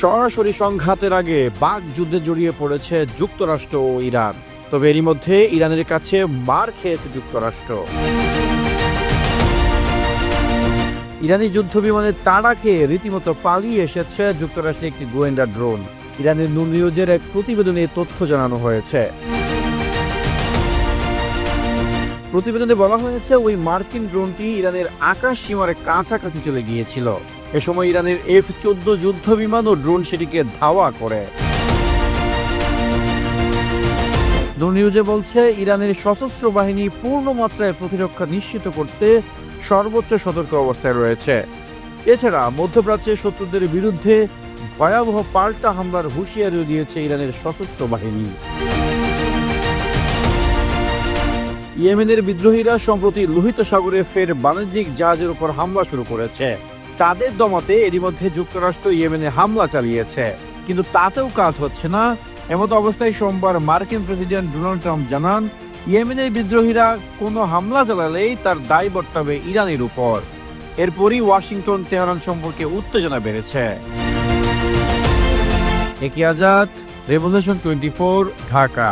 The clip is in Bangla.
সরাসরি সংঘাতের আগে বাঘ যুদ্ধে জড়িয়ে পড়েছে যুক্তরাষ্ট্র ও ইরান। তবে এরই মধ্যে ইরানের কাছে মার খেয়েছে যুক্তরাষ্ট্র। ইরানি যুদ্ধ বিমানের তাড়া খেয়ে রীতিমতো পালিয়ে এসেছে যুক্তরাষ্ট্রে একটি গোয়েন্দা ড্রোন। ইরানের নুন নিউজের এক প্রতিবেদনে তথ্য জানানো হয়েছে। প্রতিবেদনে বলা হয়েছে, ওই মার্কিন ড্রোনটি ইরানের আকাশ সীমার কাছাকাছি চলে গিয়েছিল। এ সময় ইরানের এফ চোদ্দ যুদ্ধ বিমান ও ড্রোন সেটিকে ধাওয়া করে। নিউজে বলছে, ইরানের সশস্ত্র বাহিনী পূর্ণ মাত্রায় প্রতিরক্ষা নিশ্চিত করতে সর্বোচ্চ সতর্ক অবস্থায় রয়েছে। এছাড়া মধ্যপ্রাচ্যের শত্রুদের বিরুদ্ধে ভয়াবহ পাল্টা হামলার হুঁশিয়ারিও দিয়েছে ইরানের সশস্ত্র বাহিনী। ইয়েমেনের বিদ্রোহীরা সম্প্রতি লোহিত সাগরে ফের বাণিজ্যিক জাহাজের উপর হামলা শুরু করেছে। তাদের দমাতে এরই মধ্যে যুক্তরাষ্ট্র ইয়েমেনে হামলা চালিয়েছে। কিন্তু তাতেও কাজ হচ্ছে না। এমত অবস্থায় সোমবার মার্কিন প্রেসিডেন্ট ডোনাল্ড ট্রাম্প জানান, ইয়েমেনের বিদ্রোহীরা কোনো হামলা চালালেই তার দায় বর্তাবে ইরানের উপর। এরপরই ওয়াশিংটন, তেহরান সম্পর্কে উত্তেজনা বেড়েছে। একি আজাদ, রেভলিউশন টোয়েন্টি ঢাকা।